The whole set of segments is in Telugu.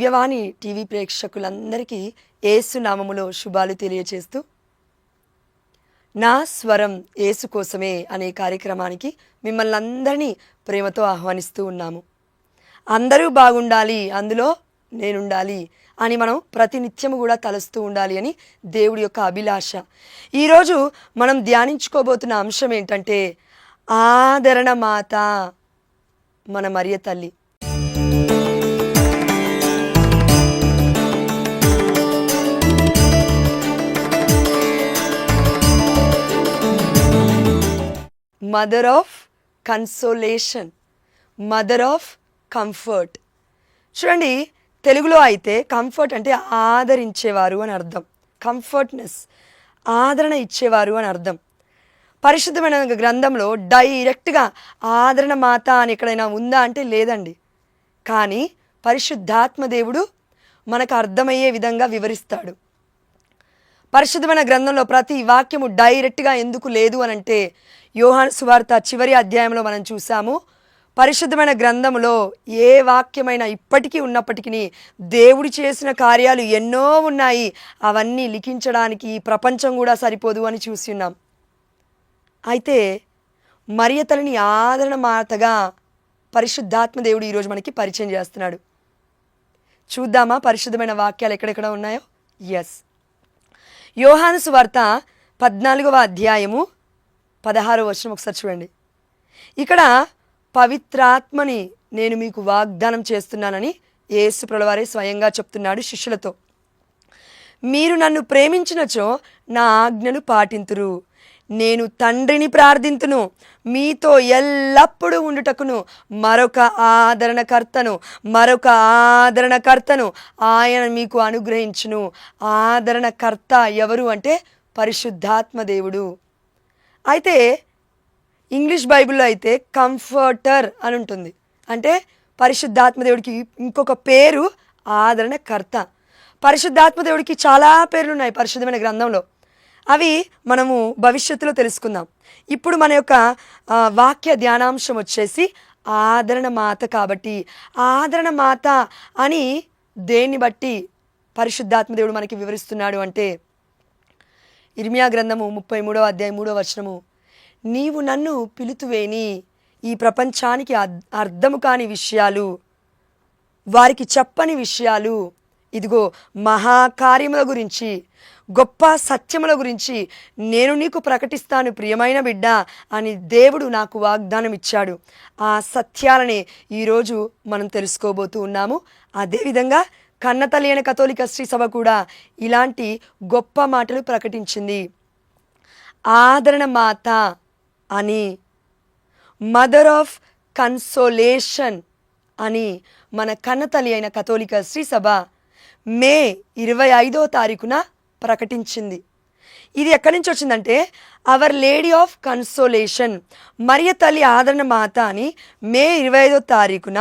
దివ్యవాణి టీవీ ప్రేక్షకులందరికీ ఏసు నామములో శుభాలు తెలియచేస్తూ నా స్వరం ఏసు కోసమే అనే కార్యక్రమానికి మిమ్మల్ని అందరినీ ప్రేమతో ఆహ్వానిస్తూ ఉన్నాము. అందరూ బాగుండాలి అందులో నేనుండాలి అని మనం ప్రతినిత్యము కూడా తలుస్తూ ఉండాలి అని దేవుడి యొక్క అభిలాష. ఈరోజు మనం ధ్యానించుకోబోతున్న అంశం ఏంటంటే ఆదరణ మాత మన మరియ తల్లి. Mother of consolation mother of comfort చూడండి తెలుగులో అయితే కంఫర్ట్ అంటే ఆదరించేవారు అని అర్థం. కంఫర్ట్నెస్ ఆదరణ ఇచ్చేవారు అని అర్థం. పరిశుద్ధమైన గ్రంథంలో డైరెక్ట్గా ఆదరణ మాత అని ఎక్కడైనా ఉందా అంటే లేదండి. కానీ పరిశుద్ధాత్మ దేవుడు మనకు అర్థమయ్యే విధంగా వివరిస్తాడు. పరిశుద్ధమైన గ్రంథంలో ప్రతి వాక్యము డైరెక్ట్గా ఎందుకు లేదు అని అంటే యోహాన్ సువార్త చివరి అధ్యాయంలో మనం చూసాము. పరిశుద్ధమైన గ్రంథంలో ఏ వాక్యమైనా ఇప్పటికీ ఉన్నప్పటికీ దేవుడు చేసిన కార్యాలు ఎన్నో ఉన్నాయి. అవన్నీ లిఖించడానికి ఈ ప్రపంచం కూడా సరిపోదు అని చూసి ఉన్నాం. అయితే మరియతలని ఆదరణ మాతగా పరిశుద్ధాత్మ దేవుడు ఈరోజు మనకి పరిచయం చేస్తున్నాడు. చూద్దామా పరిశుద్ధమైన వాక్యాలు ఎక్కడెక్కడ ఉన్నాయో? ఎస్ యోహాను సువార్త పద్నాలుగవ అధ్యాయము పదహారవ వచనం ఒకసారి చూడండి. ఇక్కడ పవిత్రాత్మని నేను మీకు వాగ్దానం చేస్తున్నానని యేసు ప్రలవారే స్వయంగా చెప్తున్నాడు శిష్యులతో. మీరు నన్ను ప్రేమించినచో నా ఆజ్ఞలు పాటింతురు. నేను తండ్రిని ప్రార్థింతును. మీతో ఎల్లప్పుడూ ఉండుటకును మరొక ఆదరణకర్తను మరొక ఆదరణకర్తను ఆయన మీకు అనుగ్రహించును. ఆదరణకర్త ఎవరు అంటే పరిశుద్ధాత్మ దేవుడు. అయితే ఇంగ్లీష్ బైబిల్లో అయితే కంఫర్టర్ అని ఉంటుంది. అంటే పరిశుద్ధాత్మ దేవుడికి ఇంకొక పేరు ఆదరణకర్త. పరిశుద్ధాత్మ దేవుడికి చాలా పేర్లు ఉన్నాయి పరిశుద్ధమైన గ్రంథంలో. అవి మనము భవిష్యత్తులో తెలుసుకుందాం. ఇప్పుడు మన యొక్క వాక్య ధ్యానాంశం వచ్చేసి ఆదరణ మాత కాబట్టి ఆదరణ మాత అని దేన్ని బట్టి పరిశుద్ధాత్మదేవుడు మనకి వివరిస్తున్నాడు అంటే ఇర్మియా గ్రంథము ముప్పై మూడవ అధ్యాయం మూడవ వచనము నీవు నన్ను పిలుతువేని ఈ ప్రపంచానికి అర్థము కాని విషయాలు వారికి చెప్పని విషయాలు ఇదిగో మహాకార్యముల గురించి గొప్ప సత్యముల గురించి నేను నీకు ప్రకటిస్తాను ప్రియమైన బిడ్డ అని దేవుడు నాకు వాగ్దానం ఇచ్చాడు ఆ సత్యాలనే ఈరోజు మనం తెలుసుకోబోతూ ఉన్నాము. అదేవిధంగా కన్నతల్లి అయిన కథోలిక శ్రీ సభ కూడా ఇలాంటి గొప్ప మాటలు ప్రకటించింది. ఆదరణ మాత అని మదర్ ఆఫ్ కన్సోలేషన్ అని మన కన్నతల్లి అయిన కథోలిక శ్రీ సభ మే ఇరవై ఐదో తారీఖున ప్రకటించింది. ఇది ఎక్కడి నుంచి వచ్చిందంటే our lady of consolation Mariya తల్లి ఆదరణ మాత అని మే ఇరవై ఐదో తారీఖున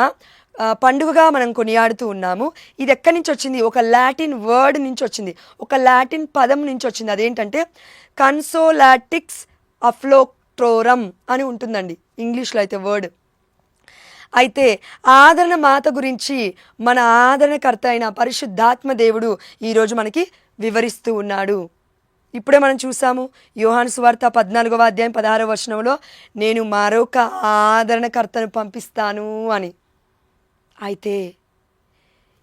పండుగగా మనం కొనియాడుతూ ఉన్నాము. ఇది ఎక్కడి నుంచి వచ్చింది? ఒక లాటిన్ వర్డ్ నుంచి వచ్చింది. ఒక లాటిన్ పదం నుంచి వచ్చింది. అదేంటంటే కన్సోలాటిక్స్ అఫ్లోక్ట్రోరం అని ఉంటుందండి. ఇంగ్లీష్లో అయితే వర్డ్. అయితే ఆదరణ మాత గురించి మన ఆదరణకర్త అయిన పరిశుద్ధాత్మ దేవుడు ఈరోజు మనకి వివరిస్తూ ఉన్నాడు. ఇప్పుడే మనం చూసాము యోహాను సువార్త పద్నాలుగవ అధ్యాయం పదహారవ వచనంలో నేను మరొక ఆదరణకర్తను పంపిస్తాను అని. అయితే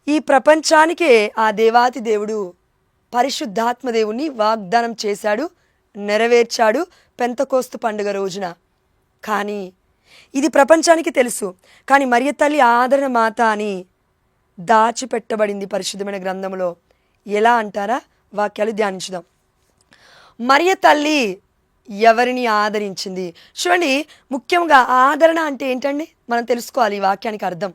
ఈ ప్రపంచానికే ఆ దేవాతి దేవుడు పరిశుద్ధాత్మదేవుని వాగ్దానం చేశాడు నెరవేర్చాడు పెంతకోస్తు పండుగ రోజున. కానీ ఇది ప్రపంచానికి తెలుసు. కానీ మరియ తల్లి ఆదరణ మాత అని దాచిపెట్టబడింది పరిశుద్ధమైన గ్రంథంలో. ఎలా అంటారా? వాక్యాలు ధ్యానించుదాం. మరియ తల్లి ఎవరిని ఆదరించింది? చూడండి ముఖ్యంగా ఆదరణ అంటే ఏంటండి? మనం తెలుసుకోవాలి ఈ వాక్యానికి అర్థం.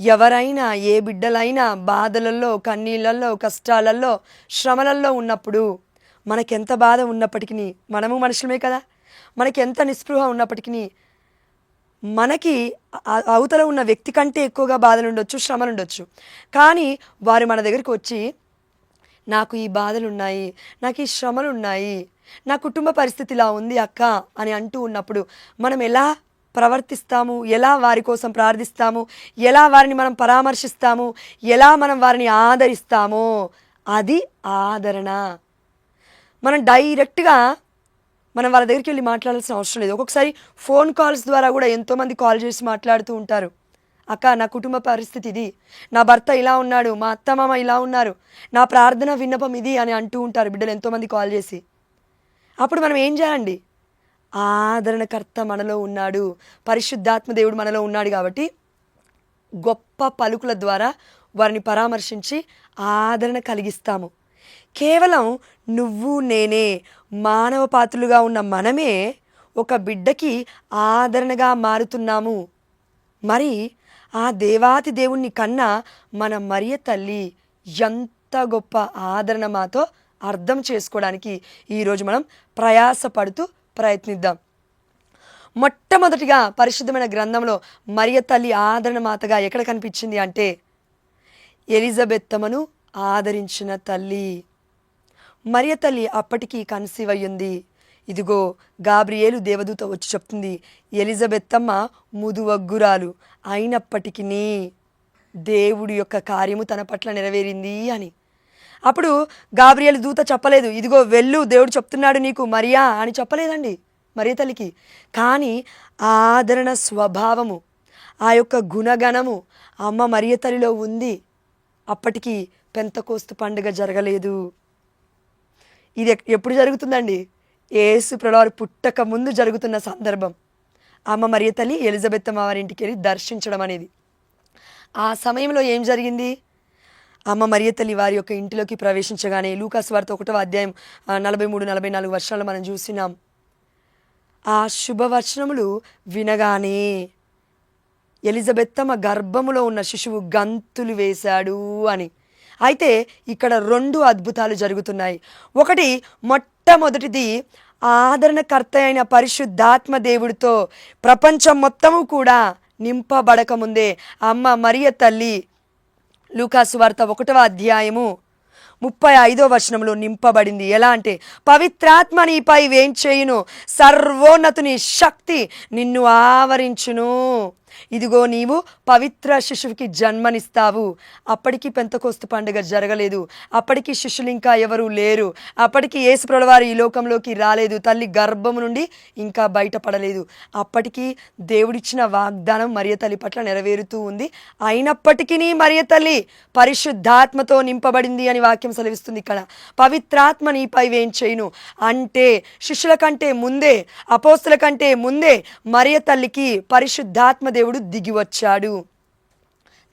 ఎవరైనా ఏ బిడ్డలైనా బాధలలో కన్నీళ్ళల్లో కష్టాలలో శ్రమలలో ఉన్నప్పుడు మనకెంత బాధ ఉన్నప్పటికీ మనము మనుషులమే కదా? మనకి ఎంత నిస్పృహ ఉన్నప్పటికీ మనకి అవతల ఉన్న వ్యక్తి కంటే ఎక్కువగా బాధలు ఉండొచ్చు శ్రమలు ఉండొచ్చు కానీ వారు మన దగ్గరికి వచ్చి నాకు ఈ బాధలు ఉన్నాయి నాకు ఈ శ్రమలు ఉన్నాయి నా కుటుంబ పరిస్థితి ఇలా ఉంది అక్క అని అంటూ ఉన్నప్పుడు మనం ఎలా ప్రవర్తిస్తాము ఎలా వారి కోసం ప్రార్థిస్తాము ఎలా వారిని మనం పరామర్శిస్తాము ఎలా మనం వారిని ఆదరిస్తామో అది ఆదరణ. మనం డైరెక్ట్గా మనం వాళ్ళ దగ్గరికి వెళ్ళి మాట్లాడాల్సిన అవసరం లేదు. ఒక్కొక్కసారి ఫోన్ కాల్స్ ద్వారా కూడా ఎంతోమంది కాల్ చేసి మాట్లాడుతూ ఉంటారు. అక్క నా కుటుంబ పరిస్థితి ఇది నా భర్త ఇలా ఉన్నాడు మా అత్తమామ ఇలా ఉన్నారు. నా ప్రార్థన విన్నపం ఇది అని అంటూ ఉంటారు బిడ్డలు ఎంతోమంది కాల్ చేసి. అప్పుడు మనం ఏం చేయాలండి? ఆదరణకర్త మనలో ఉన్నాడు పరిశుద్ధాత్మ దేవుడు మనలో ఉన్నాడు కాబట్టి గొప్ప పలుకుల ద్వారా వారిని పరామర్శించి ఆదరణ కలిగిస్తాము. కేవలం నువ్వు నేనే మానవ పాత్రులుగా ఉన్న మనమే ఒక బిడ్డకి ఆదరణగా మారుతున్నాము. మరి ఆ దేవాతి దేవుణ్ణి కన్నా మన మరియ తల్లి ఎంత గొప్ప ఆదరణ మాతో అర్థం చేసుకోవడానికి ఈరోజు మనం ప్రయాసపడుతూ ప్రయత్నిద్దాం. మొట్టమొదటిగా పరిశుద్ధమైన గ్రంథంలో మరియ తల్లి ఆదరణ మాతగా ఎక్కడ కనిపించింది అంటే ఎలిజబెత్తమను ఆదరించిన తల్లి. మరియ తల్లి అప్పటికీ కన్సీవ్ అయ్యింది. ఇదిగో గాబ్రియేలు దేవదూత వచ్చి చెప్తుంది ఎలిజబెత్తమ్మ ముదువగ్గురాలు అయినప్పటికీ దేవుడి యొక్క కార్యము తన పట్ల నెరవేరింది అని. అప్పుడు గాబ్రియేలు దూత చెప్పలేదు ఇదిగో వెళ్ళు దేవుడు చెప్తున్నాడు నీకు మరియా అని చెప్పలేదండి మరియ తల్లికి. కానీ ఆదరణ స్వభావము ఆ యొక్క గుణగణము అమ్మ మరియ తల్లిలో ఉంది. అప్పటికి పెంతకోస్తు పండుగ జరగలేదు. ఇది ఎప్పుడు జరుగుతుందండి? ఏసు ప్రభువారు పుట్టక ముందు జరుగుతున్న సందర్భం. అమ్మ మరియ తల్లి ఎలిజబెత్ అమ్మవారింటికి వెళ్ళి దర్శించడం అనేది. ఆ సమయంలో ఏం జరిగింది? అమ్మ మరియ తల్లి వారి యొక్క ఇంటిలోకి ప్రవేశించగానే లూకాస్ వార్త ఒకటవ అధ్యాయం నలభై మూడు నలభై నాలుగు వర్షాలు మనం చూసినాం. ఆ శుభవచనములు వినగానే ఎలిజబెత్తమ్మ గర్భములో ఉన్న శిశువు గంతులు వేశాడు అని. అయితే ఇక్కడ రెండు అద్భుతాలు జరుగుతున్నాయి. ఒకటి మొట్టమొదటిది ఆదరణకర్త అయిన పరిశుద్ధాత్మ దేవుడితో ప్రపంచం మొత్తము కూడా నింపబడకముందే అమ్మ మరియ తల్లి లూకాసు వార్త ఒకటవ అధ్యాయము ముప్పై ఐదో వచనంలో నింపబడింది. ఎలా అంటే పవిత్రాత్మ నీపై వేంచేయును సర్వోన్నతుని శక్తి నిన్ను ఆవరించును. ఇదిగో నీవు పవిత్ర శిశువుకి జన్మనిస్తావు. అప్పటికి పెంతకోస్తు పండుగ జరగలేదు. అప్పటికి శిష్యులు ఇంకా ఎవరూ లేరు. అప్పటికి యేసు ఈ లోకంలోకి రాలేదు. తల్లి గర్భము నుండి ఇంకా బయటపడలేదు. అప్పటికి దేవుడిచ్చిన వాగ్దానం మరియ తల్లి పట్ల నెరవేరుతూ ఉంది. అయినప్పటికీ మరియ తల్లి పరిశుద్ధాత్మతో నింపబడింది అని వాక్యం సెలవిస్తుంది ఇక్కడ. పవిత్రాత్మ నీపై వేంచేయును అంటే శిష్యుల కంటే ముందే అపోస్తుల కంటే ముందే మరియ తల్లికి పరిశుద్ధాత్మ దేవుడు దిగి వచ్చాడు.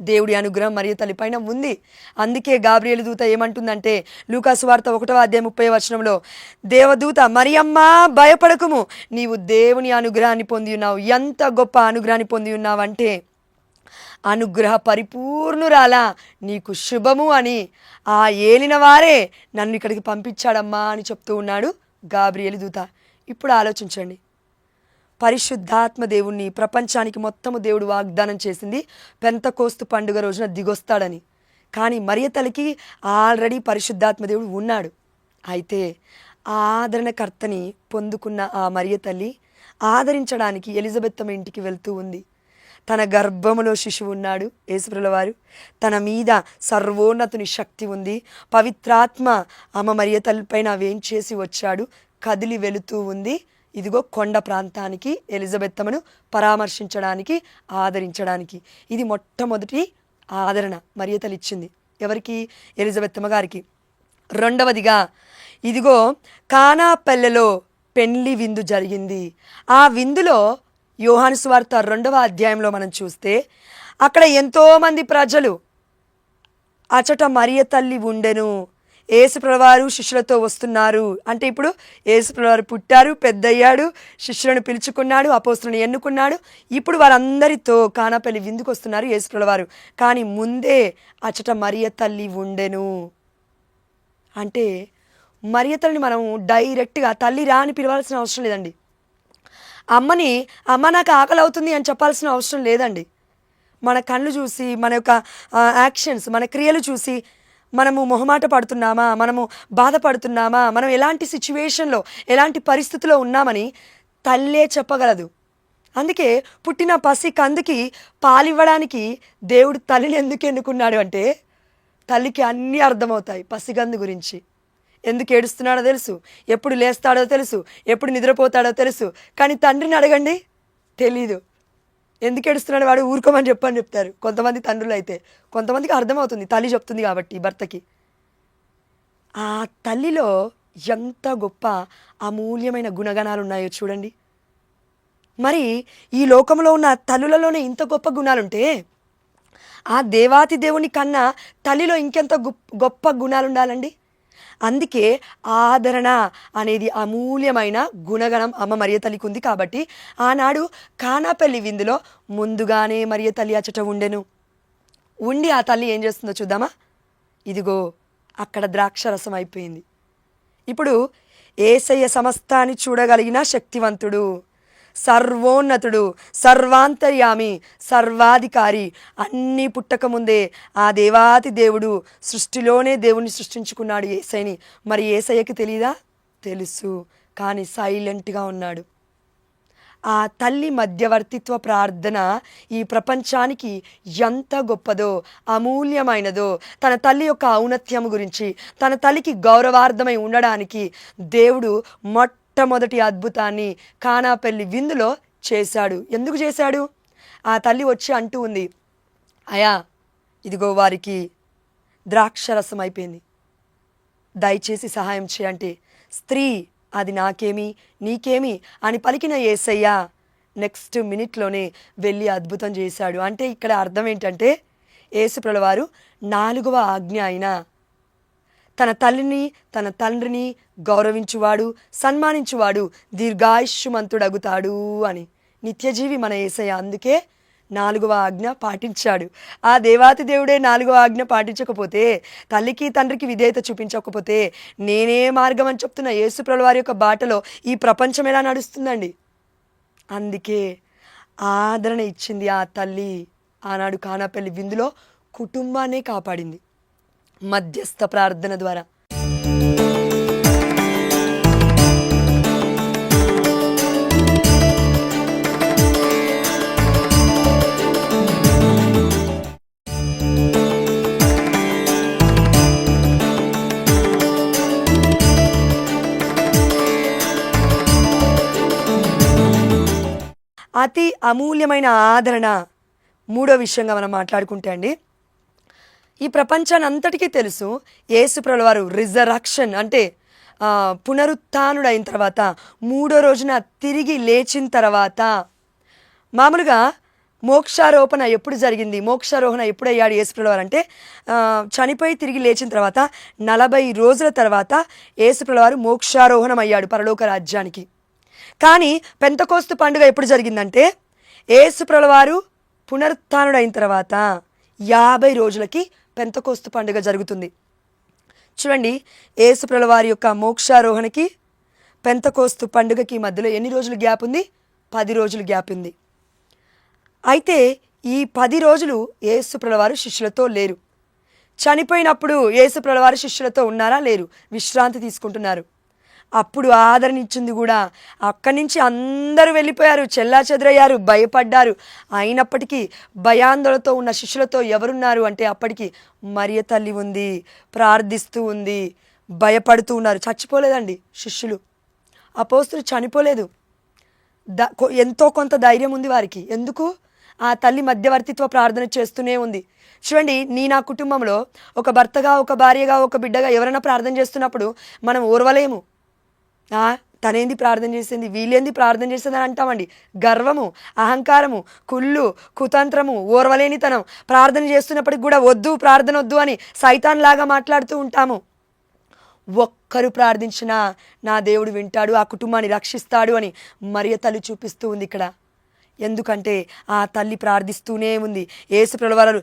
దేవుడి అనుగ్రహం మరియు తల్లి ఉంది. అందుకే గాబ్రియలు దూత ఏమంటుందంటే లూకాసు వార్త ఒకటో అధ్యాయం ముప్పై వచనంలో దేవదూత మరియమ్మ భయపడకుము. నీవు దేవుని అనుగ్రహాన్ని పొంది ఉన్నావు. ఎంత గొప్ప అనుగ్రహాన్ని పొంది ఉన్నావంటే అనుగ్రహ పరిపూర్ణురాలా నీకు శుభము అని. ఆ ఏలిన వారే నన్ను ఇక్కడికి పంపించాడమ్మా అని చెప్తూ ఉన్నాడు గాబ్రియలు దూత. ఇప్పుడు ఆలోచించండి. పరిశుద్ధాత్మ దేవుణ్ణి ప్రపంచానికి మొత్తము దేవుడు వాగ్దానం చేసింది. పెంతకోస్తు పండుగ రోజున దిగొస్తాడని. కానీ మరియతలకి ఆల్రెడీ పరిశుద్ధాత్మ దేవుడు ఉన్నాడు. అయితే ఆదరణకర్తని పొందుకున్న ఆ మరియ తల్లి ఆదరించడానికి ఎలిజబెత్తమ్మ ఇంటికి వెళ్తూ ఉంది. తన గర్భములో శిశువు ఉన్నాడు యేసుప్రుల వారు తన మీద సర్వోన్నతుని శక్తి ఉంది. పవిత్రాత్మ అమ్మ మరియ తల్లిపైన వేంచేసి వచ్చాడు? కదిలి వెళుతూ ఉంది. ఇదిగో కొండ ప్రాంతానికి ఎలిజబెత్తమ్మను పరామర్శించడానికి ఆదరించడానికి. ఇది మొట్టమొదటి ఆదరణ మర్యాదలు ఇచ్చింది ఎవరికి? ఎలిజబెత్తమ్మ గారికి. రెండవదిగా ఇదిగో కానాపల్లెలో పెళ్ళి విందు జరిగింది. ఆ విందులో యోహాను సువార్త రెండవ అధ్యాయంలో మనం చూస్తే అక్కడ ఎంతోమంది ప్రజలు అచట మరియ తల్లి ఉండెను. ఏసుప్రవారు శిష్యులతో వస్తున్నారు. అంటే ఇప్పుడు ఏసుప్రవారు పుట్టారు పెద్దయ్యాడు శిష్యులను పిలుచుకున్నాడు అపోస్తులను ఎన్నుకున్నాడు. ఇప్పుడు వారందరితో కానాపల్లి విందుకు వస్తున్నారు ఏసుప్రవారు కానీ ముందే అచ్చట మరియ తల్లి ఉండెను. అంటే మరియ తల్లిని మనం డైరెక్ట్గా తల్లి రా అని పిలవాల్సిన అవసరం లేదండి. అమ్మని అమ్మ నాకు ఆకలి అవుతుంది అని చెప్పాల్సిన అవసరం లేదండి. మన కళ్ళు చూసి మన యొక్క యాక్షన్స్ మన క్రియలు చూసి మనము మొహమాట పడుతున్నామా? మనము బాధపడుతున్నామా? మనం ఎలాంటి సిచ్యువేషన్లో ఎలాంటి పరిస్థితిలో ఉన్నామని తల్లే చెప్పగలదు. అందుకే పుట్టిన పసి కందుకి పాలివ్వడానికి దేవుడు తల్లిని ఎందుకు ఎన్నుకున్నాడు అంటే తల్లికి అన్నీ అర్థమవుతాయి పసిగందు గురించి. ఎందుకు ఏడుస్తున్నాడో తెలుసు ఎప్పుడు లేస్తాడో తెలుసు ఎప్పుడు నిద్రపోతాడో తెలుసు కానీ తండ్రిని అడగండి? తెలీదు. ఎందుకు ఏడుస్తున్నాడు వాడు? ఊరుకోమని చెప్పని చెప్తారు. కొంతమంది తండ్రులు అయితే కొంతమందికి అర్థమవుతుంది. తల్లి చెప్తుంది కాబట్టి భర్తకి. ఆ తల్లిలో ఎంత గొప్ప అమూల్యమైన గుణగణాలు ఉన్నాయో చూడండి. మరి ఈ లోకంలో ఉన్న తల్లులలోనే ఇంత గొప్ప గుణాలుంటే ఆ దేవాతి దేవుని కన్నా తల్లిలో ఇంకెంత గొప్ప గొప్ప గుణాలు ఉండాలండి అందుకే ఆదరణ అనేది అమూల్యమైన గుణగణం అమ్మ మరియ తల్లికి ఉంది కాబట్టి ఆనాడు కానాపల్లి విందులో ముందుగానే మరియ తల్లి అచ్చట ఉండెను. ఉండి ఆ తల్లి ఏం చేస్తుందో చూద్దామా? ఇదిగో అక్కడ ద్రాక్షరసం అయిపోయింది. ఇప్పుడు ఏసయ్య సమస్తాన్ని చూడగలిగిన శక్తివంతుడు. సర్వోన్నతుడు సర్వాంతర్యామి సర్వాధికారి. అన్నీ పుట్టకముందే ఆ దేవాతి దేవుడు సృష్టిలోనే దేవుణ్ణి సృష్టించుకున్నాడు ఏసైని. మరి ఏసయ్యకి తెలీదా? తెలుసు. కానీ సైలెంట్గా ఉన్నాడు. ఆ తల్లి మధ్యవర్తిత్వ ప్రార్థన ఈ ప్రపంచానికి ఎంత గొప్పదో అమూల్యమైనదో తన తల్లి యొక్క ఔన్నత్యం గురించి తన తల్లికి గౌరవార్థమై ఉండడానికి దేవుడు మొట్టమొదటి అద్భుతాన్ని కానాపల్లి విందులో చేశాడు. ఎందుకు చేశాడు? ఆ తల్లి వచ్చి అంటూ ఉంది అయా ఇదిగో వారికి ద్రాక్షరసం అయిపోయింది. దయచేసి సహాయం చేయంటే. స్త్రీ అది నాకేమి నీకేమి? అని పలికిన ఏసయ్య నెక్స్ట్ మినిట్లోనే వెళ్ళి అద్భుతం చేశాడు. అంటే ఇక్కడ అర్థం ఏంటంటే ఏసుప్రలవారు నాలుగవ ఆజ్ఞ అయిన తన తల్లిని తన తండ్రిని గౌరవించువాడు సన్మానించువాడు దీర్ఘాయుష్మంతుడగుతాడు అని. నిత్యజీవి మన ఏసయ్య అందుకే నాలుగవ ఆజ్ఞ పాటించాడు. ఆ దేవాతి దేవుడే నాలుగవ ఆజ్ఞ పాటించకపోతే తల్లికి తండ్రికి విధేయత చూపించకపోతే నేనే మార్గం అని చెప్తున్న యేసుప్రభు వారి యొక్క బాటలో ఈ ప్రపంచం ఎలా నడుస్తుందండి? అందుకే ఆదరణ ఇచ్చింది ఆ తల్లి. ఆనాడు కానాపల్లి విందులో కుటుంబాన్నే కాపాడింది. మధ్యస్థ ప్రార్థన ద్వారా. అతి అమూల్యమైన ఆదరణ. మూడో విషయంగా మనం మాట్లాడుకుంటే అండి ఈ ప్రపంచాన్ని అంతటికీ తెలుసు యేసుప్రభుల వారు రిజరక్షన్ అంటే పునరుత్డైన తర్వాత మూడో రోజున తిరిగి లేచిన తర్వాత మామూలుగా మోక్షారోపణ ఎప్పుడు జరిగింది? మోక్షారోహణ ఎప్పుడు అయ్యాడు వారు అంటే చనిపోయి తిరిగి లేచిన తర్వాత నలభై రోజుల తర్వాత యేసుప్రభుల వారు మోక్షారోహణం అయ్యాడు పరలోక రాజ్యానికి. కానీ పెంతకోస్తు పండుగ ఎప్పుడు జరిగిందంటే యేసుప్రభుల వారు తర్వాత యాభై రోజులకి పెంతకోస్తు పండుగ జరుగుతుంది. చూడండి ఏసుప్రల వారి యొక్క మోక్షారోహణకి పెంతకోస్తు పండుగకి మధ్యలో ఎన్ని రోజులు గ్యాప్ ఉంది? పది రోజులు గ్యాప్ ఉంది. అయితే ఈ పది రోజులు యేసుప్రభుల వారు శిష్యులతో లేరు. చనిపోయినప్పుడు యేసుప్రభుల వారు శిష్యులతో ఉన్నారా? లేరు. విశ్రాంతి తీసుకుంటున్నారు. అప్పుడు ఆదరణించింది కూడా. అక్కడి నుంచి అందరూ వెళ్ళిపోయారు చెల్లా చెదరయ్యారు భయపడ్డారు. అయినప్పటికీ భయాందోళనతో ఉన్న శిష్యులతో ఎవరున్నారు అంటే అప్పటికి మరియ తల్లి ఉంది ప్రార్థిస్తూ ఉంది భయపడుతూ ఉన్నారు. చచ్చిపోలేదండి శిష్యులు. అపోస్తులు చనిపోలేదు. ద ఎంతో కొంత ధైర్యం ఉంది వారికి. ఎందుకు? ఆ తల్లి మధ్యవర్తిత్వ ప్రార్థన చేస్తూనే ఉంది. చూడండి నీ నా కుటుంబంలో ఒక భర్తగా ఒక భార్యగా ఒక బిడ్డగా ఎవరైనా ప్రార్థన చేస్తున్నప్పుడు మనం ఓర్వలేము. తనేంది ప్రార్థన చేసింది వీళ్ళేంది ప్రార్థన చేసింది అని అంటామండి. గర్వము అహంకారము కుళ్ళు కుతంత్రము ఓర్వలేనితనం. ప్రార్థన చేస్తున్నప్పటికి కూడా వద్దు ప్రార్థన వద్దు అని సైతాన్ లాగా మాట్లాడుతూ ఉంటాము. ఒక్కరు ప్రార్థించినా నా దేవుడు వింటాడు ఆ కుటుంబాన్ని రక్షిస్తాడు అని మరియ తల్లి చూపిస్తూ ఉంది ఇక్కడ. ఎందుకంటే ఆ తల్లి ప్రార్థిస్తూనే ఉంది. యేసు వారు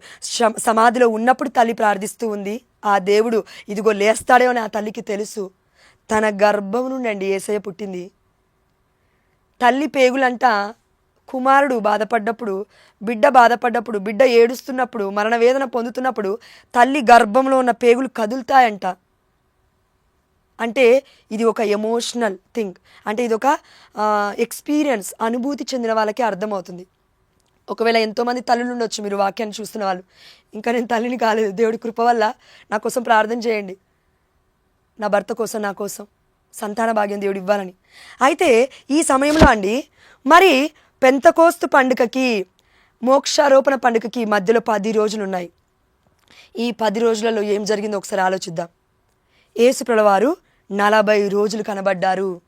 సమాధిలో ఉన్నప్పుడు తల్లి ప్రార్థిస్తూ ఉంది. ఆ దేవుడు ఇదిగో లేస్తాడేమో అని ఆ తల్లికి తెలుసు. తన గర్భం నుండి అండి ఏసయ్య పుట్టింది. తల్లి పేగులంట కుమారుడు బాధపడ్డప్పుడు బిడ్డ బాధపడ్డప్పుడు బిడ్డ ఏడుస్తున్నప్పుడు మరణ వేదన పొందుతున్నప్పుడు తల్లి గర్భంలో ఉన్న పేగులు కదులుతాయంట. అంటే ఇది ఒక ఎమోషనల్ థింగ్. అంటే ఇది ఒక ఎక్స్పీరియన్స్ అనుభూతి చెందిన వాళ్ళకి అర్థమవుతుంది. ఒకవేళ ఎంతోమంది తల్లులు ఉండొచ్చు మీరు వాక్యాన్ని చూస్తున్న వాళ్ళు. ఇంకా నేను తల్లిని కాలేదు. దేవుడి కృప వల్ల నా కోసం ప్రార్థన చేయండి. నా భర్త కోసం నా కోసం. సంతాన భాగ్యం దేవుడు ఇవ్వాలని. అయితే ఈ సమయంలో అండి మరి పెంతకోస్తు పండుగకి మోక్షారోపణ పండుగకి మధ్యలో పది రోజులు ఉన్నాయి ఈ పది రోజులలో ఏం జరిగిందో ఒకసారి ఆలోచిద్దాం. ఏసుప్రలవారు నలభై రోజులు కనబడ్డారు.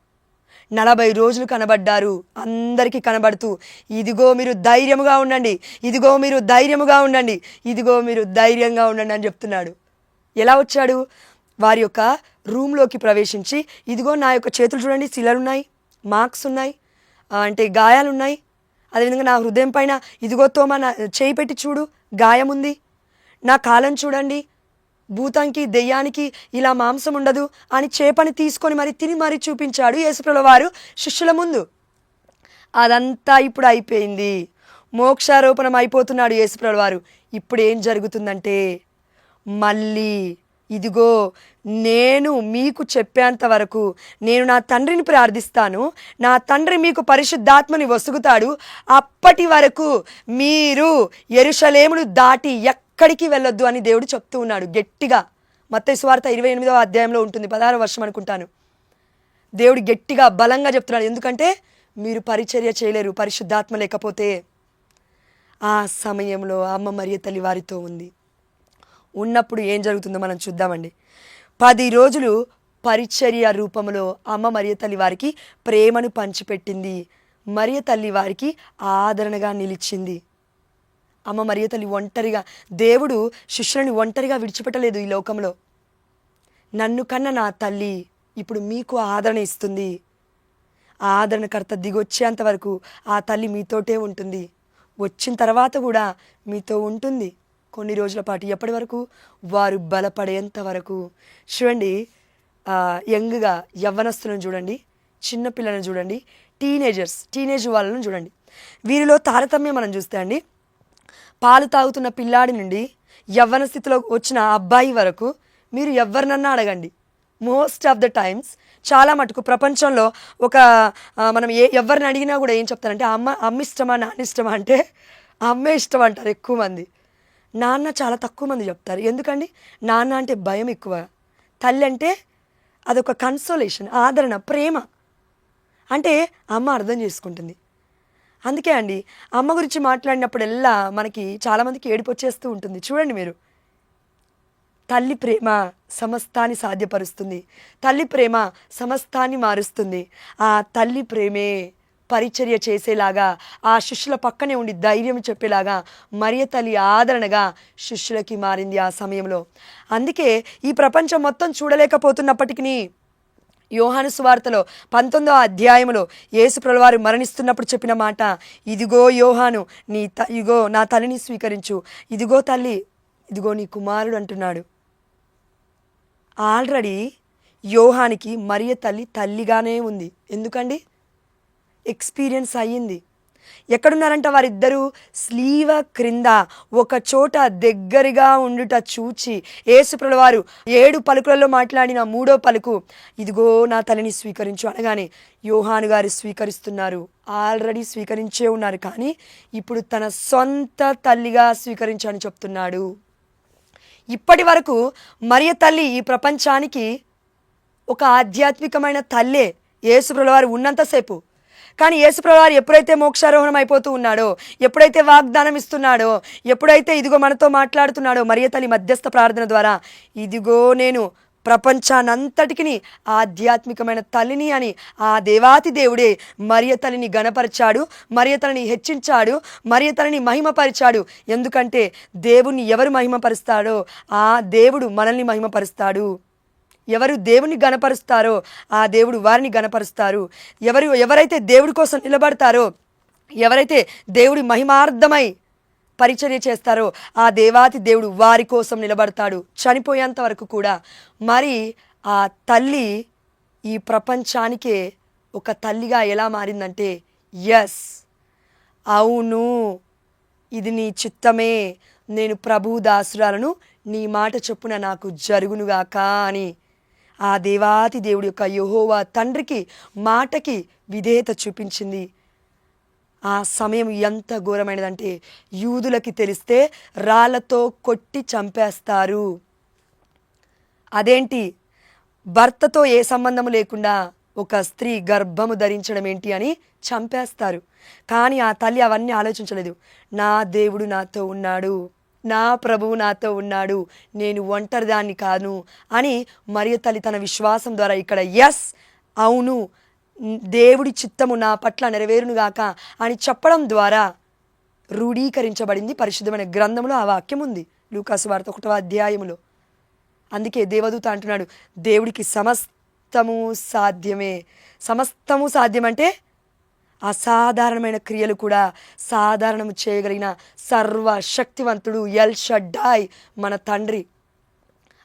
నలభై రోజులు కనబడ్డారు. అందరికీ కనబడుతూ ఇదిగో మీరు ధైర్యముగా ఉండండి. ఇదిగో మీరు ధైర్యముగా ఉండండి. ఇదిగో మీరు ధైర్యంగా ఉండండి అని చెప్తున్నాడు. ఎలా వచ్చాడు? వారి యొక్క రూమ్లోకి ప్రవేశించి ఇదిగో నా యొక్క చేతులు చూడండి శిలలు ఉన్నాయి మార్క్స్ ఉన్నాయి అంటే గాయాలు ఉన్నాయి అదేవిధంగా నా హృదయం పైన ఇదిగో తోమ నా చేయి పెట్టి చూడు గాయం ఉంది నా కాలం చూడండి భూతానికి దెయ్యానికి ఇలా మాంసం ఉండదు అని చేపని తీసుకొని మరి తిని మరీ చూపించాడు యేసుప్రభు వారు శిష్యుల ముందు. అదంతా ఇప్పుడు అయిపోయింది. మోక్షారోపణం అయిపోతున్నాడు యేసుప్రభు వారు. ఇప్పుడు ఏం జరుగుతుందంటే మళ్ళీ ఇదిగో నేను మీకు చెప్పేంత వరకు నేను నా తండ్రిని ప్రార్థిస్తాను. నా తండ్రి మీకు పరిశుద్ధాత్మని వసుగుతాడు. అప్పటి వరకు మీరు ఎరుషలేమును దాటి ఎక్కడికి వెళ్ళొద్దు అని దేవుడు చెప్తూ ఉన్నాడు. గట్టిగా. మత్తయ్య సువార్త ఇరవై ఎనిమిదవ అధ్యాయంలో ఉంటుంది. పదహారు వర్షం అనుకుంటాను. దేవుడు గట్టిగా బలంగా చెప్తున్నాడు. ఎందుకంటే మీరు పరిచర్య చేయలేరు పరిశుద్ధాత్మ లేకపోతే. ఆ సమయంలో అమ్మ మరియ తల్లి వారితో ఉంది. ఉన్నప్పుడు ఏం జరుగుతుందో మనం చూద్దామండి. పది రోజులు పరిచర్య రూపంలో అమ్మ మరియ తల్లి వారికి ప్రేమను పంచిపెట్టింది. మరియ తల్లి వారికి ఆదరణగా నిలిచింది. అమ్మ మరియ తల్లి ఒంటరిగా దేవుడు శిష్యులను ఒంటరిగా విడిచిపెట్టలేదు ఈ లోకంలో. నన్ను కన్న నా తల్లి ఇప్పుడు మీకు ఆదరణ ఇస్తుంది. ఆ ఆదరణకర్త దిగొచ్చేంత వరకు ఆ తల్లి మీతోటే ఉంటుంది. వచ్చిన తర్వాత కూడా మీతో ఉంటుంది. కొన్ని రోజుల పాటు ఎప్పటి వరకు? వారు బలపడేంత వరకు? చూడండి యంగ్గా యవ్వనస్తులను చూడండి చిన్నపిల్లలను చూడండి టీనేజర్స్ టీనేజ్ వాళ్ళను చూడండి. వీరిలో తారతమ్యం మనం చూస్తే అండి పాలు తాగుతున్న పిల్లాడి నుండి యవ్వన స్థితిలో వచ్చిన అబ్బాయి వరకు మీరు ఎవరినన్నా అడగండి. మోస్ట్ ఆఫ్ ద టైమ్స్ చాలా మటుకు ప్రపంచంలో ఒక మనం ఏ ఎవరిని అడిగినా కూడా ఏం చెప్తారంటే అమ్మ అమ్మ ఇష్టమా నాన్న ఇష్టమా? అంటే అమ్మే ఇష్టం అంటారు ఎక్కువ మంది. నాన్న చాలా తక్కువ మంది చెప్తారు. ఎందుకండి? నాన్న అంటే భయం ఎక్కువ. తల్లి అంటే అదొక కన్సోలేషన్ ఆదరణ ప్రేమ. అంటే అమ్మ అర్థం చేసుకుంటుంది. అందుకే అండి అమ్మ గురించి మాట్లాడినప్పుడల్లా మనకి చాలామందికి ఏడుపు వచ్చేస్తూ ఉంటుంది. చూడండి మీరు. తల్లి ప్రేమ సమస్తాన్ని సాధ్యపరుస్తుంది. తల్లి ప్రేమ సమస్తాన్ని మారుస్తుంది. ఆ తల్లి ప్రేమే. పరిచర్య చేసేలాగా ఆ శిష్యుల పక్కనే ఉండి ధైర్యం చెప్పేలాగా మరియ తల్లి ఆదరణగా శిష్యులకి మారింది ఆ సమయంలో. అందుకే ఈ ప్రపంచం మొత్తం చూడలేకపోతున్నప్పటికీ యోహాను సువార్తలో పంతొమ్మిదో అధ్యాయములో యేసు ప్రభువారు మరణిస్తున్నప్పుడు చెప్పిన మాట ఇదిగో యోహాను నీ త ఇగో నా తల్లిని స్వీకరించు. ఇదిగో తల్లి ఇదిగో నీ కుమారుడు అంటున్నాడు. ఆల్రెడీ యోహానికి మరియ తల్లి తల్లిగానే ఉంది. ఎందుకండి? ఎక్స్పీరియన్స్ అయ్యింది. ఎక్కడున్నారంట వారిద్దరూ? స్లీవ క్రింద ఒక చోట దగ్గరగా ఉండుట చూచి యేసుప్రభుల వారు ఏడు పలుకులలో మాట్లాడిన మూడో పలుకు ఇదిగో నా తల్లిని స్వీకరించు అనగానే యోహాను గారు స్వీకరిస్తున్నారు. ఆల్రెడీ స్వీకరించే ఉన్నారు కానీ ఇప్పుడు తన సొంత తల్లిగా స్వీకరించని చెప్తున్నాడు. ఇప్పటి వరకు మరియ తల్లి ఈ ప్రపంచానికి ఒక ఆధ్యాత్మికమైన తల్లే యేసుప్రభుల వారు ఉన్నంతసేపు కానీ యేసుప్రవారు ఎప్పుడైతే మోక్షారోహణం అయిపోతూ ఉన్నాడో ఎప్పుడైతే వాగ్దానం ఇస్తున్నాడో ఎప్పుడైతే ఇదిగో మనతో మాట్లాడుతున్నాడో మరియ తల్లి మధ్యస్థ ప్రార్థన ద్వారా ఇదిగో నేను ప్రపంచానంతటికి ఆధ్యాత్మికమైన తల్లిని అని ఆ దేవాతి దేవుడే మరియ తల్లిని గణపరిచాడు మరియ తల్లిని హెచ్చించాడు మరియ తల్లిని మహిమపరిచాడు. ఎందుకంటే దేవుణ్ణి ఎవరు మహిమపరుస్తాడో ఆ దేవుడు మనల్ని మహిమపరుస్తాడు. ఎవరు దేవుని గణపరుస్తారో ఆ దేవుడు వారిని గణపరుస్తారు. ఎవరు ఎవరైతే దేవుడి కోసం నిలబడతారో ఎవరైతే దేవుడి మహిమార్థమై పరిచర్య చేస్తారో ఆ దేవాతి దేవుడు వారి కోసం నిలబడతాడు. చనిపోయేంత వరకు కూడా. మరి ఆ తల్లి ఈ ప్రపంచానికే ఒక తల్లిగా ఎలా మారిందంటే ఎస్ అవును. ఇది నీ చిత్తమే. నేను ప్రభు దాసురాలను నీ మాట చొప్పున నాకు జరుగునుగాక అని ఆ దేవాతి దేవుడి యొక్క యహోవా తండ్రికి మాటకి విధేయత చూపించింది. ఆ సమయం ఎంత ఘోరమైనదంటే యూదులకి తెలిస్తే రాళ్ళతో కొట్టి చంపేస్తారు. అదేంటి? భర్తతో ఏ సంబంధము లేకుండా ఒక స్త్రీ గర్భము ధరించడం ఏంటి అని చంపేస్తారు. కానీ ఆ తల్లి అవన్నీ ఆలోచించలేదు. నా దేవుడు నాతో ఉన్నాడు. నా ప్రభువు నాతో ఉన్నాడు నేను ఒంటరిదాన్ని కాను అని మరియ తల్లి తన విశ్వాసం ద్వారా ఇక్కడ ఎస్ అవును దేవుడి చిత్తము నా పట్ల నెరవేరునుగాక అని చెప్పడం ద్వారా రూఢీకరించబడింది పరిశుద్ధమైన గ్రంథంలో ఆ వాక్యం ఉంది. లూకాసు వార్త ఒకటవ అధ్యాయములో. అందుకే దేవదూత అంటున్నాడు దేవుడికి సమస్తము సాధ్యమే. సమస్తము సాధ్యమంటే అసాధారణమైన క్రియలు కూడా సాధారణము చేయగలిగిన సర్వ శక్తివంతుడు ఎల్ షడ్డాయ్ మన తండ్రి.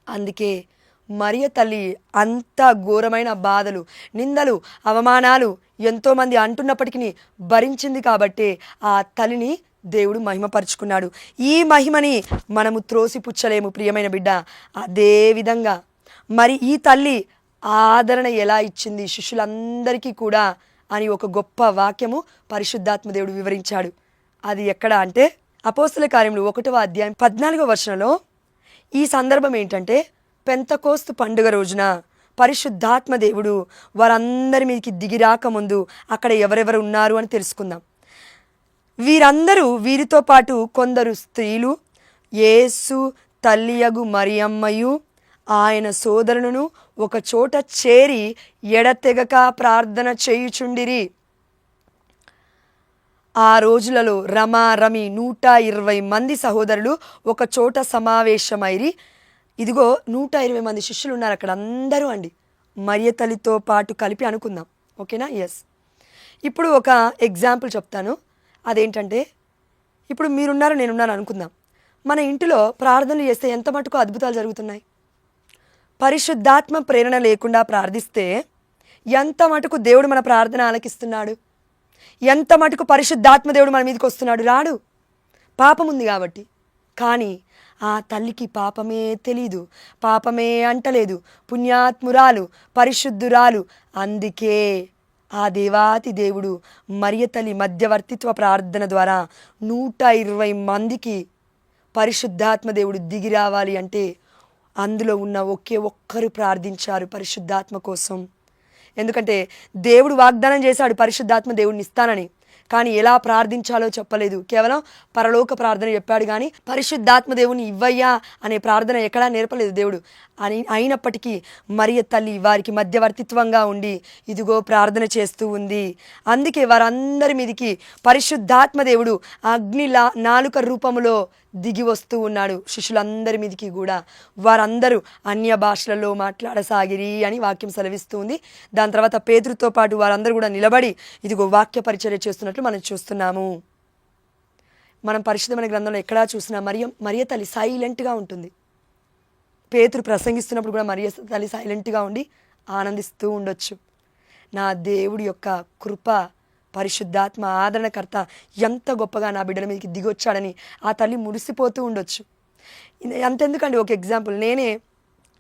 అందుకే మరియ తల్లి అంత ఘోరమైన బాధలు నిందలు అవమానాలు ఎంతోమంది అంటున్నప్పటికీ భరించింది కాబట్టి ఆ తల్లిని దేవుడు మహిమపరుచుకున్నాడు. ఈ మహిమని మనము త్రోసిపుచ్చలేము ప్రియమైన బిడ్డ. అదే విధంగా మరి ఈ తల్లి ఆదరణ ఎలా ఇచ్చింది? శిష్యులందరికీ కూడా అని ఒక గొప్ప వాక్యము పరిశుద్ధాత్మ దేవుడు వివరించాడు. అది ఎక్కడ అంటే అపోస్తుల కార్యములు ఒకటవ అధ్యాయం పద్నాలుగో వర్షంలో ఈ సందర్భం ఏంటంటే పెంతకోస్తు పండుగ రోజున పరిశుద్ధాత్మ దేవుడు వారందరి మీదకి దిగిరాక ముందు అక్కడ ఎవరెవరు ఉన్నారు అని తెలుసుకుందాం. వీరందరూ వీరితో పాటు కొందరు స్త్రీలు యేసు తల్లియగు మరియమ్మయు ఆయన సోదరులను ఒక చోట చేరి ఎడతెగక ప్రార్థన చేయుచుండిరి. ఆ రోజులలో రమా రమి నూట ఇరవై మంది సహోదరులు ఒక చోట సమావేశమైరి. ఇదిగో నూట ఇరవై మంది శిష్యులు ఉన్నారు అక్కడ అందరూ అండి. మర్యతలితో పాటు కలిపి అనుకుందాం. ఓకేనా? ఎస్ ఇప్పుడు ఒక ఎగ్జాంపుల్ చెప్తాను. అదేంటంటే ఇప్పుడు మీరున్నారు నేనున్నాను అనుకుందాం. మన ఇంటిలో ప్రార్థనలు చేస్తే ఎంత మటుకు అద్భుతాలు జరుగుతున్నాయి? పరిశుద్ధాత్మ ప్రేరణ లేకుండా ప్రార్థిస్తే ఎంత మటుకు దేవుడు మన ప్రార్థన ఆలకిస్తున్నాడు? ఎంత మటుకు పరిశుద్ధాత్మ దేవుడు మన మీదకి వస్తున్నాడు? రాడు. పాపం ఉంది కాబట్టి. కానీ ఆ తల్లికి పాపమే తెలీదు. పాపమే అంటలేదు. పుణ్యాత్మురాలు పరిశుద్ధురాలు. అందుకే ఆ దేవాతి దేవుడు మరియ తల్లి మధ్యవర్తిత్వ ప్రార్థన ద్వారా నూట ఇరవై మందికి పరిశుద్ధాత్మ దేవుడు దిగి రావాలి అంటే అందులో ఉన్న ఒకే ఒక్కరు ప్రార్థించారు పరిశుద్ధాత్మ కోసం. ఎందుకంటే దేవుడు వాగ్దానం చేశాడు పరిశుద్ధాత్మ దేవుడిని ఇస్తానని. కానీ ఎలా ప్రార్థించాలో చెప్పలేదు. కేవలం పరలోక ప్రార్థన చెప్పాడు కానీ పరిశుద్ధాత్మ దేవుని ఇవ్వయ్యా అనే ప్రార్థన ఎక్కడా నేర్పలేదు దేవుడు. అని అయినప్పటికీ మరియ తల్లి వారికి మధ్యవర్తిత్వంగా ఉండి ఇదిగో ప్రార్థన చేస్తూ ఉంది. అందుకే వారందరి మీదికి పరిశుద్ధాత్మ దేవుడు అగ్నిలా నాలుక రూపములో దిగి వస్తూ ఉన్నాడు శిష్యులందరి మీదికి కూడా. వారందరూ అన్య భాషలలో మాట్లాడసాగిరి అని వాక్యం సెలవిస్తుంది దాని తర్వాత పేతురుతో పాటు వారందరూ కూడా నిలబడి ఇదిగో వాక్య పరిచర్య చేస్తున్నట్లు మనం చూస్తున్నాము. మనం పరిశుద్ధమైన గ్రంథంలో ఎక్కడా చూసినా మరియ మరియ తల్లి సైలెంట్గా ఉంటుంది. పేతురు ప్రసంగిస్తున్నప్పుడు కూడా మరియ తల్లి సైలెంట్గా ఉండి ఆనందిస్తూ ఉండొచ్చు. నా దేవుడి యొక్క కృప పరిశుద్ధాత్మ ఆదరణకర్త ఎంత గొప్పగా నా బిడ్డల మీదకి దిగొచ్చాడని ఆ తల్లి మురిసిపోతూ ఉండొచ్చు. అంతెందుకండి ఒక ఎగ్జాంపుల్. నేనే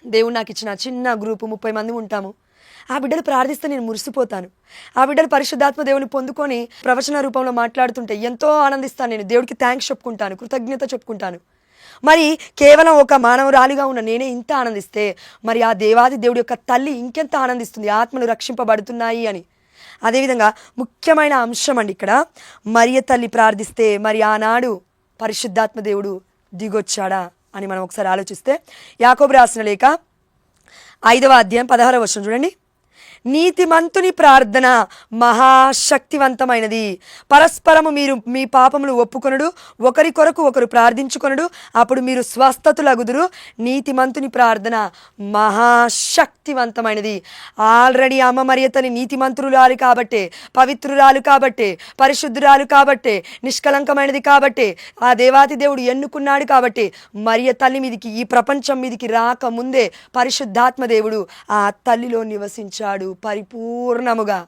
దేవుడు నాకు ఇచ్చిన చిన్న గ్రూపు ముప్పై మంది ఉంటాము. ఆ బిడ్డలు ప్రార్థిస్తే నేను మురిసిపోతాను. ఆ బిడ్డలు పరిశుద్ధాత్మ దేవుని పొందుకొని ప్రవచన రూపంలో మాట్లాడుతుంటే ఎంతో ఆనందిస్తాను నేను. దేవుడికి థ్యాంక్స్ చెప్పుకుంటాను కృతజ్ఞత చెప్పుకుంటాను. మరి కేవలం ఒక మానవురాలిగా ఉన్న నేనే ఇంత ఆనందిస్తే మరి ఆ దేవాది దేవుడి యొక్క తల్లి ఇంకెంత ఆనందిస్తుంది? ఆత్మలు రక్షింపబడుతున్నాయి అని. అదేవిధంగా ముఖ్యమైన అంశం అండి ఇక్కడ. మరియ తల్లి ప్రార్థిస్తే మరి ఆనాడు పరిశుద్ధాత్మ దేవుడు దిగొచ్చాడా అని మనం ఒకసారి ఆలోచిస్తే యాకోబు రాసిన లేక ఐదవ అధ్యాయం పదహారవ వర్షం చూడండి. నీతిమంతుని ప్రార్థన మహాశక్తివంతమైనది. పరస్పరము మీరు మీ పాపములు ఒప్పుకొనుడు ఒకరి కొరకు ఒకరు ప్రార్థించుకొనుడు అప్పుడు మీరు స్వస్థతులగుదురు. నీతిమంతుని ప్రార్థన మహాశక్తివంతమైనది. ఆల్రెడీ అమ్మ మరియతని నీతిమంతురాలు కాబట్టే పవిత్రురాలు కాబట్టే పరిశుద్ధురాలు కాబట్టే నిష్కలంకమైనది కాబట్టే ఆ దేవాతి దేవుడు ఎన్నుకున్నాడు కాబట్టి మరియ తల్లి మీదికి ఈ ప్రపంచం మీదికి రాకముందే పరిశుద్ధాత్మ దేవుడు ఆ తల్లిలో నివసించాడు. పరిపూర్ణముగా.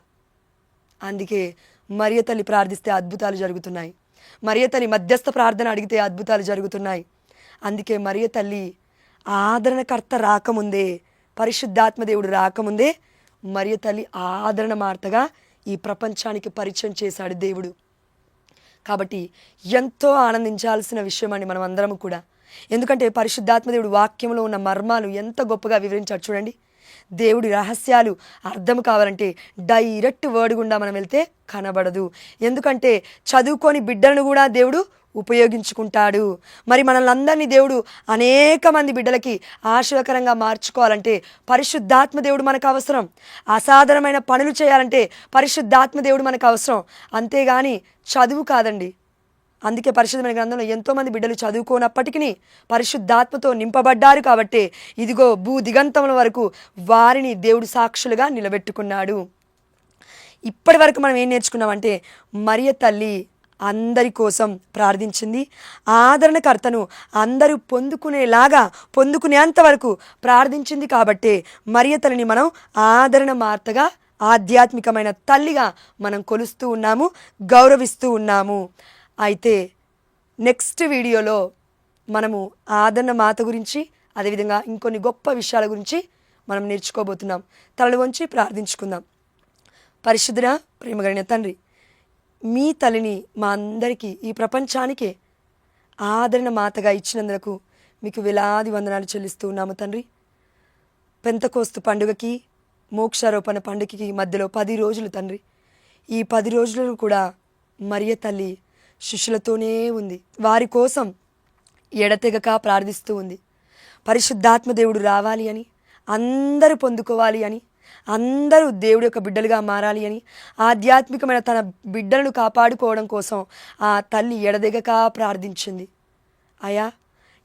అందుకే మరియ తల్లి ప్రార్థిస్తే అద్భుతాలు జరుగుతున్నాయి. మరియ తల్లి మధ్యస్థ ప్రార్థన అడిగితే అద్భుతాలు జరుగుతున్నాయి. అందుకే మరియ తల్లి ఆదరణకర్త రాకముందే పరిశుద్ధాత్మదేవుడు రాకముందే మరియు తల్లి ఆదరణ మార్తగా ఈ ప్రపంచానికి పరిచయం చేశాడు దేవుడు. కాబట్టి ఎంతో ఆనందించాల్సిన విషయం అండి మనం అందరం కూడా. ఎందుకంటే పరిశుద్ధాత్మదేవుడు వాక్యంలో ఉన్న మర్మాలు ఎంత గొప్పగా వివరించాడు చూడండి. దేవుడి రహస్యాలు అర్థం కావాలంటే డైరెక్ట్ వర్డ్ గుండా మనం వెళ్తే కనబడదు. ఎందుకంటే చదువుకొని బిడ్డలను కూడా దేవుడు ఉపయోగించుకుంటాడు. మరి మనల్ని అందరినీ దేవుడు అనేక మంది బిడ్డలకి ఆశీర్వకరంగా మార్చుకోవాలంటే పరిశుద్ధాత్మ దేవుడు మనకు అవసరం. అసాధారణమైన పనులు చేయాలంటే పరిశుద్ధాత్మ దేవుడు మనకు అవసరం. అంతేగాని చదువు కాదండి. అందుకే పరిశుద్ధమైన గ్రంథంలో ఎంతోమంది బిడ్డలు చదువుకోనప్పటికీ పరిశుద్ధాత్మతో నింపబడ్డారు కాబట్టి ఇదిగో భూ దిగంతముల వరకు వారిని దేవుడు సాక్షులుగా నిలబెట్టుకున్నాడు. ఇప్పటి వరకు మనం ఏం నేర్చుకున్నామంటే మరియ తల్లి అందరి కోసం ప్రార్థించింది. ఆదరణకర్తను అందరూ పొందుకునేలాగా పొందుకునేంత వరకు ప్రార్థించింది కాబట్టే మరియ తల్లిని మనం ఆదరణ మార్తగా ఆధ్యాత్మికమైన తల్లిగా మనం కొలుస్తూ ఉన్నాము గౌరవిస్తూ ఉన్నాము. అయితే నెక్స్ట్ వీడియోలో మనము ఆదరణ మాత గురించి అదేవిధంగా ఇంకొన్ని గొప్ప విషయాల గురించి మనం నేర్చుకోబోతున్నాం. తలలు వంచి ప్రార్థించుకుందాం. పరిశుద్ధుడ ప్రేమగలిగిన తండ్రి మీ తల్లిని మా అందరికీ ఈ ప్రపంచానికే ఆదరణ మాతగా ఇచ్చినందుకు మీకు వేలాది వందనాలు చెల్లిస్తూ ఉన్నాము తండ్రి. పెంతకోస్తు పండుగకి మోక్షారోపణ పండుగకి మధ్యలో పది రోజులు తండ్రి. ఈ పది రోజులు కూడా మరియ తల్లి శిష్యులతోనే ఉంది. వారి కోసం ఎడతెగక ప్రార్థిస్తూ ఉంది. పరిశుద్ధాత్మ దేవుడు రావాలి అని అందరూ పొందుకోవాలి అని అందరూ దేవుడి యొక్క బిడ్డలుగా మారాలి అని ఆధ్యాత్మికమైన తన బిడ్డలను కాపాడుకోవడం కోసం ఆ తల్లి ఎడదెగక ప్రార్థించింది. అయా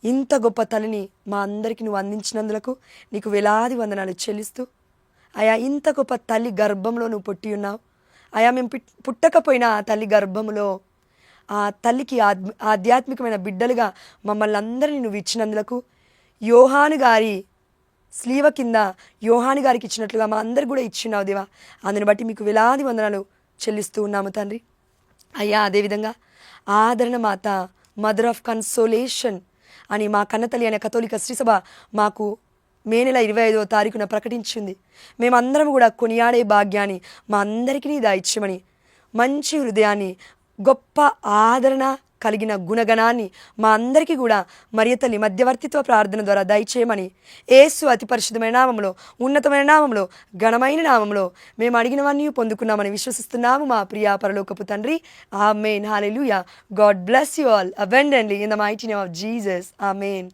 ఇంత గొప్ప తల్లిని మా అందరికీ నువ్వు అందించినందులకు నీకు వేలాది వందనాలు చెల్లిస్తూ అయా ఇంత గొప్ప తల్లి గర్భంలో నువ్వు పుట్టి ఉన్నావు. అయా మేము పుట్టకపోయినా ఆ తల్లి గర్భంలో ఆ తల్లికి ఆద్- ఆధ్యాత్మికమైన బిడ్డలుగా మమ్మల్ని అందరినీ నువ్వు ఇచ్చినందులకు యోహాను గారి స్లీవ కింద యోహాను గారికి ఇచ్చినట్లుగా మా అందరికి కూడా ఇచ్చినావు దేవా. అందుని బట్టి మీకు వేలాది వందనాలు చెల్లిస్తూ ఉన్నాము తండ్రి. అయ్యా అదేవిధంగా ఆదరణ మాత మదర్ ఆఫ్ కన్సోలేషన్ అని మా కన్నతల్లి అనే కథోలిక శ్రీసభ మాకు మే నెల ఇరవై ఐదవ తారీఖున ప్రకటించింది. మేమందరం కూడా కొనియాడే భాగ్యాన్ని మా అందరికీ దాయిచ్చమని మంచి హృదయాన్ని గొప్ప ఆదరణ కలిగిన గుణగణాన్ని మా అందరికీ కూడా మరియ తల్లి మధ్యవర్తిత్వ ప్రార్థన ద్వారా దయచేయమని ఏసు అతి పరిశుద్ధమైన నామంలో ఉన్నతమైన నామంలో ఘనమైన నామంలో మేము అడిగినవన్నీ పొందుకున్నామని విశ్వసిస్తున్నాము మా ప్రియా పరలోకపు తండ్రి. Amen hallelujah God bless you all abundantly in the mighty name of Jesus amen